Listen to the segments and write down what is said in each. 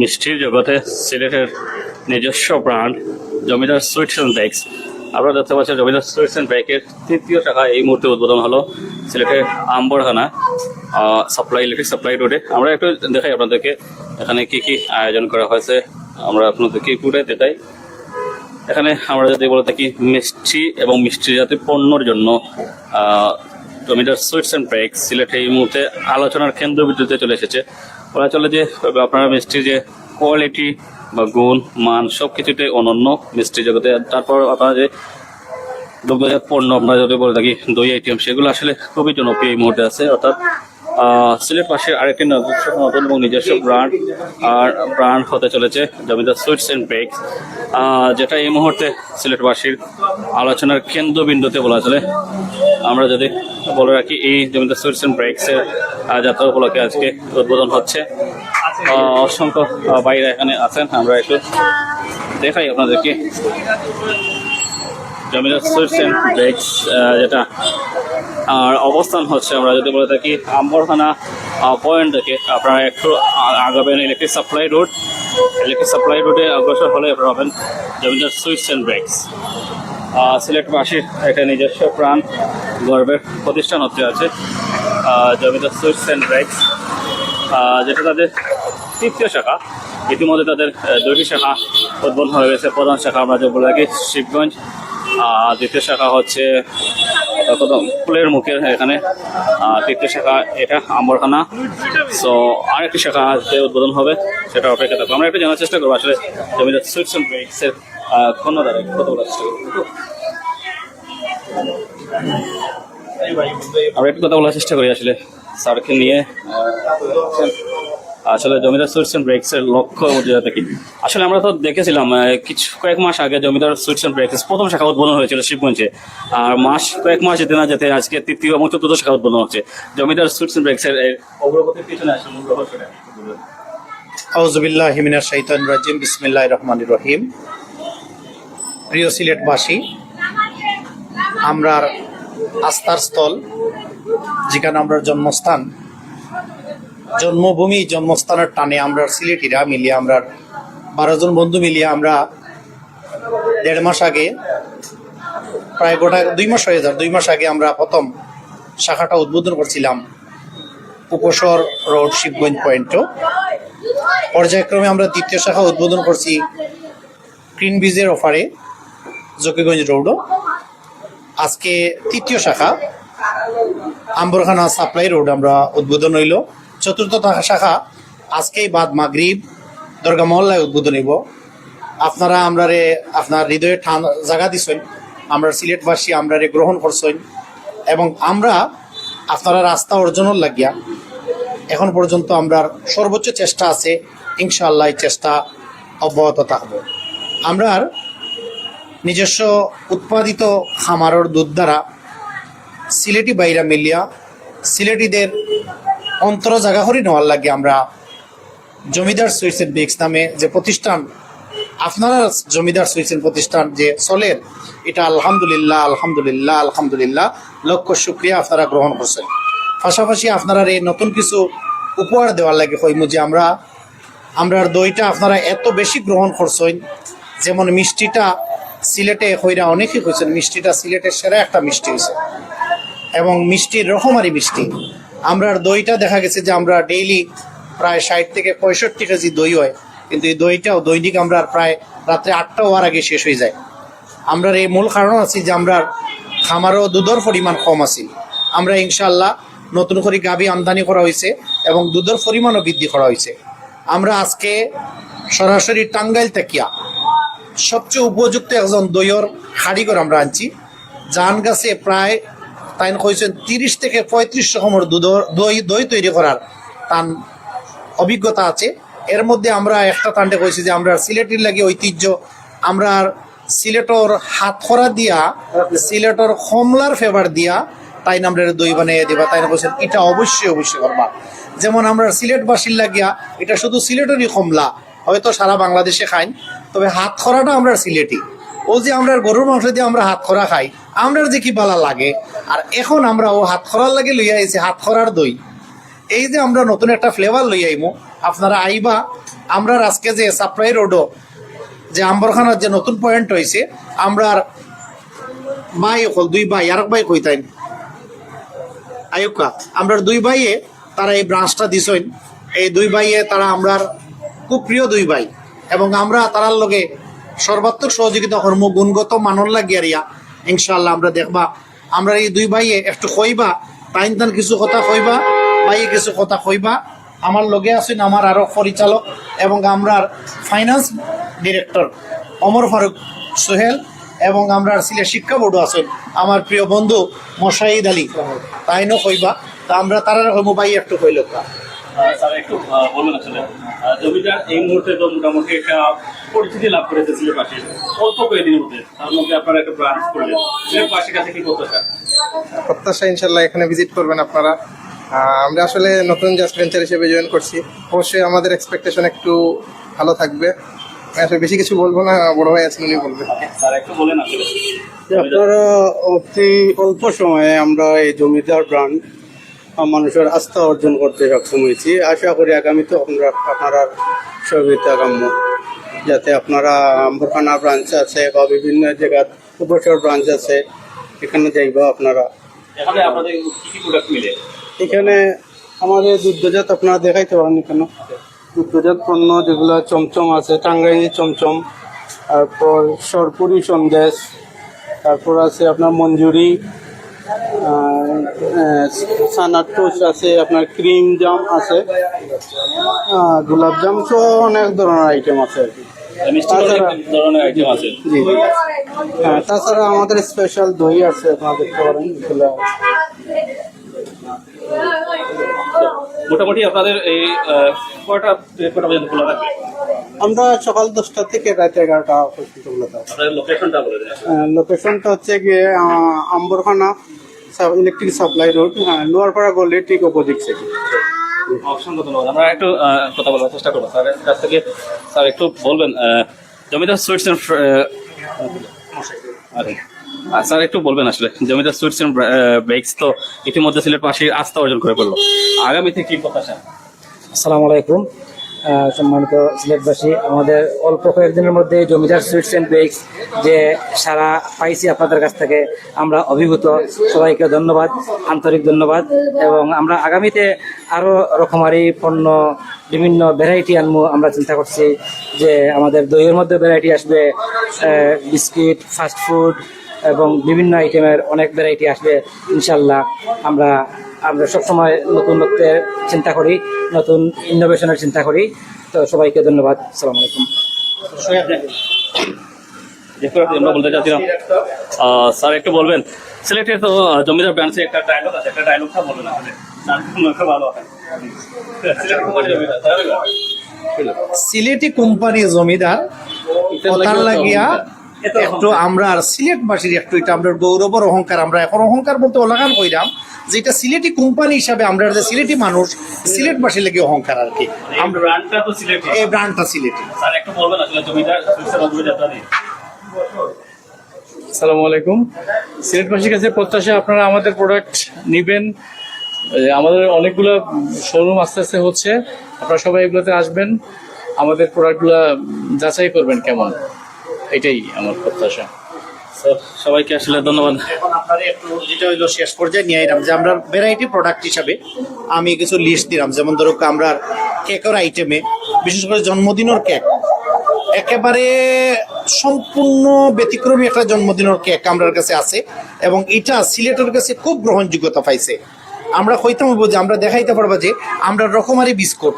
মিষ্টির জগতে সিলেটের নিজস্ব brand Zamindar sweets and bakes আপনারা দেখতে পাচ্ছেন জমিদার সুইটস অ্যান্ড বেকের তৃতীয় শাখা এই মুহূর্তে উদ্বোধন হলো সিলেটের আম্বরখানা সাপ্লাই ইলেকট্রিক সাপ্লাই রোডে আমরা একটু দেখাই আপনাদেরকে এখানে কি কি আয়োজন করা হয়েছে। আমরা আপনাদেরকে পুরে দেখাই। এখানে আমরা যদি বলে থাকি মিষ্টি এবং মিষ্টি জাতীয় পণ্যর জন্য জমিদার সুইটস অ্যান্ড ব্রেক সিলেটে এই মুহূর্তে আলোচনার কেন্দ্রবিন্দুতে চলে এসেছে। বলা চলে যে আপনারা মিষ্টির যে কোয়ালিটি বা গুণ, মান সব কিছুতে অনন্য মিষ্টি জগতে। তারপর আপনারা যে দুগ্ধজাত পণ্য আমরা যদি বলে থাকি, দই আইটেম সেগুলো আসলে খুবই জনপ্রিয় এই মুহূর্তে আছে। অর্থাৎ সিলেট পাশে আরেকটি নিজস্ব নতুন এবং নিজস্ব ব্র্যান্ড আর ব্র্যান্ড হতে চলেছে জমিদার সুইটস অ্যান্ড বেকস যেটা এই মুহূর্তে সিলেটবাসীর আলোচনার কেন্দ্রবিন্দুতে বলা চলে। আমরা যদি বলে রাখি, এই জমিদার সুইটস অ্যান্ড ব্রেকসের যাত্রা উপলক্ষে আজকে উদ্বোধন হচ্ছে। অসংখ্য বাইরে এখানে আছেন। আমরা একটু দেখাই আপনাদেরকে। জমিদার সুইটস অ্যান্ড ব্রেকস যেটা আর অবস্থান হচ্ছে, আমরা যদি বলে থাকি, আম্বরখানা পয়েন্ট থেকে। আপনারা একটু আগাবেন electric supply road electric supply রোডে অগ্রসর হলে আপনারা পাবেন জমিদার সুইটস অ্যান্ড ব্রেকস। সিলেটবাসীর একটা নিজস্ব প্রাণ গর্বের প্রতিষ্ঠান হতে আছে জমিদার সুইটস অ্যান্ড ব্রেকস যেটা তাদের তৃতীয় শাখা। ইতিমধ্যে তাদের দুটি শাখা উদ্বোধন হয়ে গেছে। প্রধান শাখা আমরা যে বলে থাকি শিবগঞ্জ দ্বিতীয় শাখা হচ্ছে ফুলের মুখের এখানে তৃতীয় শাখা, এটা আম্বরখানা। সো আরেকটি শাখা আজকে উদ্বোধন হবে, সেটা অপেক্ষা থাকব। আমরা একটু জানার চেষ্টা করব, আসলে জমিদার সুইটস ব্রেকসের কন্যাদারে কত বলার চেষ্টা করব আমরা একটু কথা বলার চেষ্টা করি আসলে, স্যারকে নিয়ে। আসলে জমিদার সুইটস অ্যান্ড ব্রেকস এর লক্ষ্য যেটা কি? আসলে আমরা তো দেখেছিলাম কিছু কয়েক মাস আগে জমিদার সুইটস অ্যান্ড ব্রেকস প্রথম শাখা উদ্বোধন হয়েছিল শিবগঞ্জে। আর মাস, কয়েক মাস যেতে না যেতে আজকে তৃতীয় এবং চতুর্থ শাখা উদ্বোধন হচ্ছে। জমিদার সুইটস অ্যান্ড ব্রেকস এর অগ্রগতির পিছনে আসলে মূল রহস্যটা? আউজুবিল্লাহ শাইতান রাজিম বিসমিল্লাহ রহমান রহিম। প্রিয় সিলেটবাসী, আমরার আস্থার স্থল, যেখানে আমরা জন্মস্থান জন্মভূমি, জন্মস্থানের টানে আমরা সিলেটিরা মিলিয়ে আমরা বারো জন বন্ধু মিলিয়ে আমরা দেড় মাস আগে, প্রায় গোটা দুই মাস হয়ে যায় দুই মাস আগে আমরা প্রথম শাখাটা উদ্বোধন করছিলাম উপসর রোড শিবগঞ্জ পয়েন্টও পর্যায়ক্রমে আমরা দ্বিতীয় শাখা উদ্বোধন করছি গ্রিন ব্রিজের অফারে জকিগঞ্জ রোডও আজকে তৃতীয় শাখা, আম্বরখানা সাপ্লাই রোড আমরা উদ্বোধন হইল। চতুর্থ শাখা, আজকেই বাদ মাগরিব, দরগা মহল্লায় উদ্বোধন হইব। আপনারা, আমরারে আপনার হৃদয়ে ঠান জায়গা দিছেন, আমরা সিলেটবাসী, আমরারে গ্রহণ করছেন, এবং আমরা আপনারা রাস্তা অর্জনের লাগিয়া এখন পর্যন্ত আমরা সর্বোচ্চ চেষ্টা আছে, ইনশাআল্লাহ চেষ্টা অব্যাহত থাকব। আমরা নিজস্ব উৎপাদিত খামারর দুধ দ্বারা সিলেটি বাইরা মিলিয়া, সিলেটিদের অন্তর জায়গা করে নেওয়ার লাগে আমরা জমিদার সুইসেন বিক্স নামে যে প্রতিষ্ঠান, আপনারা জমিদার সুইসেন প্রতিষ্ঠান যে চলেন, এটা আলহামদুলিল্লাহ আলহামদুলিল্লাহ আলহামদুলিল্লাহ, লক্ষ শুক্রিয়া আপনারা গ্রহণ করছেন। পাশাপাশি আপনারা এই নতুন কিছু উপহার দেওয়ার লাগে হইমু যে আমরা আমরা দইটা আপনারা এত বেশি গ্রহণ করছেন, যেমন মিষ্টিটা সিলেটে হইরা অনেকেই হয়েছেন মিষ্টিটা সিলেটের সেরা একটা মিষ্টি হয়েছে এবং মিষ্টির রকমারি মিষ্টি। আমরা দইটা দেখা গেছে যে আমরা ডেইলি প্রায় ষাট থেকে পঁয়ষট্টি কেজি দই হয়, কিন্তু এই দইটাও দৈনিক আমরা প্রায় রাত্রে আটটা হওয়ার আগে শেষ হয়ে যায়। আমরা এই মূল কারণ আছি যে আমরা খামারও দুধের পরিমাণ কম আছে। আমরা ইনশাল্লাহ নতুন করে গাভী আমদানি করা হয়েছে এবং দুধের পরিমাণও বৃদ্ধি করা হয়েছে। আমরা আজকে সরাসরি টাঙ্গাইল তেকিয়া, সবচেয়ে উপযুক্ত একজন দইয়ের হাড়িঘর আমরা আনছি। জান গাছে প্রায় তাই কইছেন, তিরিশ থেকে পঁয়ত্রিশ রকমের দই দই তৈরি করার তান অভিজ্ঞতা আছে। এর মধ্যে আমরা একটা তান্ডে কইছি যে আমরা সিলেটের লাগে ঐতিহ্য আমরা সিলেটর হাত খরা দিয়া, সিলেটর কমলার ফেভার দিয়া তাই আমরা দই বানিয়ে দিবা। তাই কইছেন, এটা অবশ্যই অবশ্যই করবা। যেমন আমরা সিলেটবাসীর লাগিয়া, এটা শুধু সিলেটেরই কমলা, হয়তো সারা বাংলাদেশে খাইন, তবে হাত খরাটা আমরা সিলেটি ও যে আমরা গরুর মাংস দিয়ে আমরা হাত খরা খাই আমরা যে কি বালা লাগে? আর এখন আমরা ও হাত খরার লাগে লইয়া আইছি হাত খরার দই। এই যে আমরা নতুন একটা ফ্লেভার লই আইমো, আপনারা আইবা আমরা আজকে যে সাপ্লাই রোডও যে আম্বরখানার যে নতুন পয়েন্ট হয়েছে আমরার ভাই হল দুই ভাই আর ভাই কইতাইন আয়ুকা আমরা দুই ভাইয়ে তারা এই ব্রাঞ্চটা দিছেন। এই দুই ভাইয়ে তারা আমরার খুব প্রিয় দুই ভাই। এবং আমরা তারার লগে সর্বাত্মক সহযোগিতা কর্ম গুণগত মানন লাগিয়ারিয়া ইনশাআল্লাহ আমরা দেখবা, আমরা এই দুই ভাইয়ে একটু কইবা টাইন তান কিছু কথা কইবা, ভাইয়ে কিছু কথা কইবা। আমার লগে আছেন আমার আরও পরিচালক এবং আমরার ফাইন্যান্স ডিরেক্টর অমর ফারুক সোহেল এবং আমরা সিলেট শিক্ষা বোর্ডও আছেন। আমার প্রিয় বন্ধু মোশাহিদ আলী, তাইনও কইবা। তা আমরা তারা কইব ভাই একটু কইল স্যার একটু আহ, আসলে। আহ, এই মুহূর্তে তো মোটামুটি একটা পরিচিতি লাভ করেছে সিলেট অল্প কয়েকদিনের মধ্যে তার মধ্যে আপনারা একটা ব্রাঞ্চ করলেন। সিলেট পাশের কাছে কি করতে প্রত্যাশা ইনশাল্লাহ এখানে ভিজিট করবেন আপনারা। আমরা আসলে নতুন জাস্ট ভেঞ্চার হিসেবে জয়েন করছি। অবশ্যই আমাদের এক্সপেকটেশন একটু ভালো থাকবে। আসলে বেশি কিছু বলব না বড় ভাই আছেন উনি বলবেন। স্যার একটু বলেন আসলে। আপনারা অতি অল্প সময়ে আমরা এই জমিদার ব্রান্ড মানুষের আস্থা অর্জন করতে সক্ষম হয়েছি। আশা করি আগামীতে আপনারা আপনারা সহযোগিতা কাম্য যাতে আপনারা আম্বরখানা ব্রাঞ্চ আছে বা বিভিন্ন জায়গার উপসর ব্রাঞ্চ আছে এখানে যাইব আপনারা। এখানে আপনাদের কি কি প্রোডাক্ট মিলে? এখানে আমাদের দুগ্ধজাত আপনারা দেখাইতে পারেন এখানে। দুগ্ধজাত পণ্য যেগুলো চমচম আছে টাঙ্গাইনি চমচম তারপর সরপুরি সন্দেশ তারপর আছে আপনার মঞ্জুরি সানার টোস্ট আছে আপনার ক্রিম জাম আছে। গোলাপ জাম তো অনেক ধরনের আইটেম আছে আর কি। মিষ্টি অনেক ধরনের আইটেম আছে। জি হ্যাঁ তাছাড়া আমাদের স্পেশাল দই আছে আপনারা দেখতে পারেন এগুলো। মোটামুটি আপনাদের এই কয়টা কয়টা পর্যন্ত খোলা থাকবে আমরা সকাল দশটা থেকে রাত এগারোটা পর্যন্ত খোলা থাকে। লোকেশনটা বলে লোকেশনটা হচ্ছে গিয়ে Amberkhana. Electric supply road Lowerpara গলি ঠিক অপোজিট সাইডে অসংখ্য ধন্যবাদ। আমরা একটু কথা বলার চেষ্টা করব। স্যারের কাছ থেকে স্যার একটু বলবেন জমিদার সুইটস এন্ড স্যার একটু বলবেন আসলে জমিদার সুইটস এন্ড বেকস তো ইতিমধ্যে সিলেট পাশে আস্থা অর্জন করে ফেলল আগামীতে কি প্রত্যাশা আসসালামু আলাইকুম। সম্মানিত সিলেটবাসী, আমাদের অল্প কয়েকদিনের মধ্যে জমিদার সুইটস অ্যান্ড বেকস যে সারা পাইছি আপনাদের কাছ থেকে, আমরা অভিভূত। সবাইকে ধন্যবাদ, আন্তরিক ধন্যবাদ, এবং আমরা আগামীতে আরও রকমারি পণ্য, বিভিন্ন ভ্যারাইটি আনব, আমরা চিন্তা করছি যে আমাদের দইয়ের মধ্যে ভ্যারাইটি আসবে বিস্কিট ফাস্ট ফুড এবং বিভিন্ন আইটেমের অনেক ভ্যারাইটি আসবে ইনশাল্লাহ আমরা আমরা সবসময় নতুনত্বের চিন্তা করি নতুন ইনোভেশনের চিন্তা করি। তো সবাইকে ধন্যবাদ। আসসালামু আলাইকুম। আমরা বলতে চাচ্ছিলাম আহ, স্যার একটু বলবেন সিলেটের তো জমিদার একটা ডায়লগ আছে একটা ডায়লগটা বলবেন? সিলেটি কোম্পানি জমিদার কথার লাগিয়া একটু আমরা আর সিলেটবাসীর একটু এটা আমরা গৌরবর অহংকার আমরা এখন অহংকার বলতে ওলাগান কইরাম যে এটা সিলেটি কোম্পানি হিসাবে আমরা যে সিলেটি মানুষ সিলেটবাসী লাগে অহংকার আর কি। এই ব্র্যান্ডটা তো সিলেটে। এই ব্রান্ডটা সিলেটি। স্যার একটু বলবেন আসলে জমিদার সুইটসের অগ্রযাত্রা নিয়ে আসসালামু আলাইকুম। সিলেটবাসীর কাছে প্রত্যাশা আপনারা আমাদের প্রোডাক্ট নেবেন। আমাদের অনেকগুলো শোরুম আস্তে আস্তে হচ্ছে। আপনারা সবাই এগুলোতে আসবেন। আমাদের প্রোডাক্টগুলো যাচাই করবেন কেমন। এটাই আমার প্রত্যাশা। সবাইকে আসলে ধন্যবাদ। এখন আপনারা একটু যেটা হইল শেষ পর্যায়ে নিয়ে এলাম যে আমরা ভ্যারাইটি প্রোডাক্ট হিসাবে আমি কিছু লিস্ট দিলাম। যেমন ধরো আমরা কেকের আইটেমে বিশেষ করে জন্মদিনের কেক একেবারে সম্পূর্ণ ব্যতিক্রমী একটা জন্মদিনের কেক আমার কাছে আছে এবং এটা সিলেটের কাছে খুব গ্রহণযোগ্যতা পাইছে। আমরা হইতাম যে আমরা দেখাইতে পারব যে আমরা রকমারি বিস্কুট।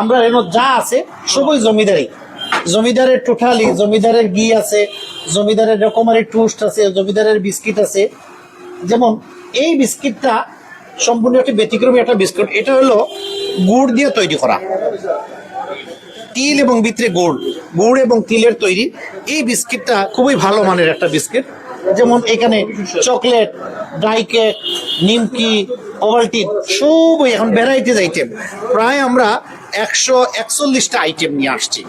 আমরা এর যা আছে সবই জমিদারি। জমিদারের টোটালি জমিদারের ঘি আছে, জমিদারের রকমারি টুস্ট আছে, জমিদারের বিস্কিট আছে। যেমন এই বিস্কিটটা সম্পূর্ণ একটা ব্যতিক্রমী একটা বিস্কুট। এটা হলো গুড় দিয়ে তৈরি করা। তিল এবং ভিতরে গুড় গুড় এবং তিলের তৈরি। এই বিস্কিটটা খুবই ভালো মানের একটা বিস্কিট। যেমন এখানে চকলেট ড্রাই কেক নিমকি ওভালটিন সবই এখন ভ্যারাইটিস আইটেম প্রায় আমরা একশো একচল্লিশটা আইটেম নিয়ে আসছি।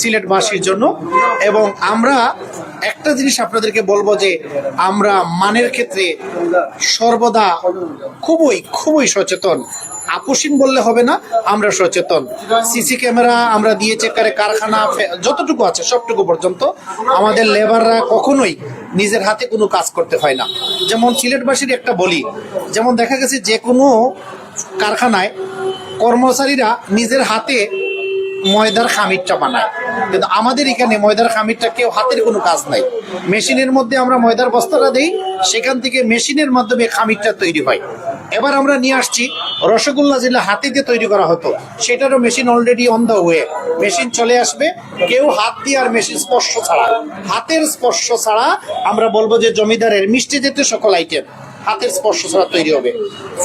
সিলেটবাসীর জন্য। এবং আমরা একটা জিনিস আপনাদেরকে বলব যে, আমরা মানের ক্ষেত্রে সর্বদা খুবই খুবই সচেতন। আপোষহীন বললে হবে না, আমরা সচেতন। সিসি ক্যামেরা আমরা দিয়েছি কারে কারখানা যতটুকু আছে সবটুকু পর্যন্ত। আমাদের লেবাররা কখনোই নিজের হাতে কোনো কাজ করতে হয় না। যেমন সিলেটবাসীর একটা বলি, যেমন দেখা গেছে যে কোনো কারখানায় কর্মচারীরা নিজের হাতে ময়দার খামিরটা বানায়। কিন্তু আমাদের এখানে ময়দার খামিরটা কেউ হাতের কোনো কাজ নাই। মেশিনের মধ্যে আমরা ময়দার বস্তাটা দেই, সেখান থেকে মেশিনের মাধ্যমে খামিরটা তৈরি হয়। এবার আমরা নিয়ে আসছি, রসগোল্লা যেটা হাতে দিয়ে তৈরি করা হতো, সেটারও machine already on the way machine চলে আসবে, কেউ হাত দিয়ে আর মেশিন স্পর্শ ছাড়া। হাতের স্পর্শ ছাড়া আমরা বলব যে জমিদারের মিষ্টি যেতে সকল আইটেম হাতের স্পর্শ ছাড়া তৈরি হবে।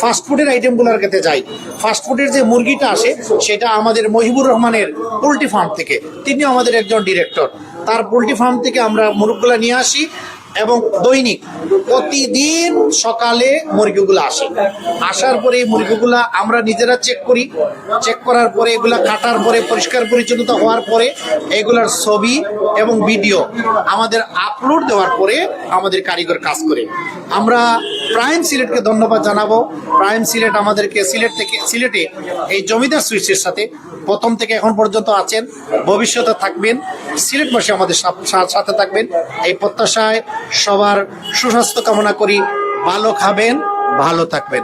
ফাস্টফুডের আইটেমগুলোর কাছে যাই। ফাস্টফুডের যে মুরগিটা আসে, সেটা আমাদের মহিবুর রহমানের পোলট্রি ফার্ম থেকে। তিনি আমাদের একজন ডিরেক্টর তার পোলট্রি ফার্ম থেকে আমরা মুরগগুলো নিয়ে আসি এবং দৈনিক প্রতিদিন সকালে মুরগিগুলো আসে। আসার পরে এই মুরগিগুলা আমরা নিজেরা চেক করি। চেক করার পরে এগুলা কাটার পরে, পরিষ্কার পরিচ্ছন্নতা হওয়ার পরে এগুলার ছবি এবং ভিডিও আমাদের আপলোড দেওয়ার পরে আমাদের কারিগর কাজ করে। আমরা প্রাইম সিলেটকে ধন্যবাদ জানাব। প্রাইম সিলেট আমাদেরকে সিলেট থেকে সিলেটে এই জমিদার সুইচের সাথে প্রথম থেকে এখন পর্যন্ত আছেন, ভবিষ্যতে থাকবেন। সিলেটবাসী আমাদের সাথে থাকবেন। এই প্রত্যাশায় সবার সুস্বাস্থ্য কামনা করি। ভালো খাবেন, ভালো থাকবেন।